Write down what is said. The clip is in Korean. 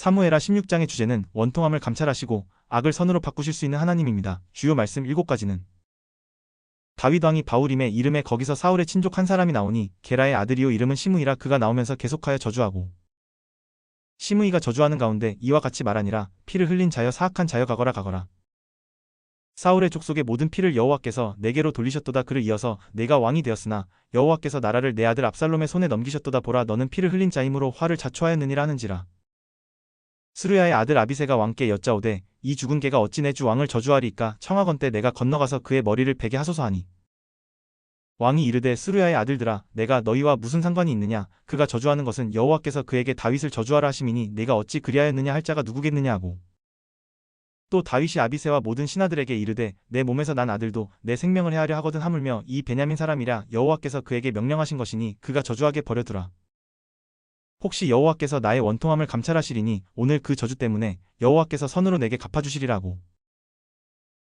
사무에라 16장의 주제는 원통함을 감찰하시고 악을 선으로 바꾸실 수 있는 하나님입니다. 주요 말씀 7가지는 다윗 왕이 바울임에 이름에 거기서 사울의 친족 한 사람이 나오니 게라의 아들이요 이름은 시므이라 그가 나오면서 계속하여 저주하고 시므이가 저주하는 가운데 이와 같이 말하니라. 피를 흘린 자여 사악한 자여 가거라 가거라. 사울의 족속의 모든 피를 여호와께서 내게로 돌리셨도다. 그를 이어서 내가 왕이 되었으나 여호와께서 나라를 내 아들 압살롬의 손에 넘기셨도다 보라. 너는 피를 흘린 자이므로 화를 자초하였느니라 하는지라 스루야의 아들 아비세가 왕께 여짜오되 이 죽은 개가 어찌 내 주 왕을 저주하리이까? 청하건대 내가 건너가서 그의 머리를 베게 하소서 하니. 왕이 이르되 스루야의 아들들아 내가 너희와 무슨 상관이 있느냐? 그가 저주하는 것은 여호와께서 그에게 다윗을 저주하라 하심이니 내가 어찌 그리하였느냐 할 자가 누구겠느냐? 하고. 또 다윗이 아비세와 모든 신하들에게 이르되 내 몸에서 난 아들도 내 생명을 해하려 하거든 하물며 이 베냐민 사람이라 여호와께서 그에게 명령하신 것이니 그가 저주하게 버려두라 혹시 여호와께서 나의 원통함을 감찰하시리니 오늘 그 저주 때문에 여호와께서 선으로 내게 갚아주시리라고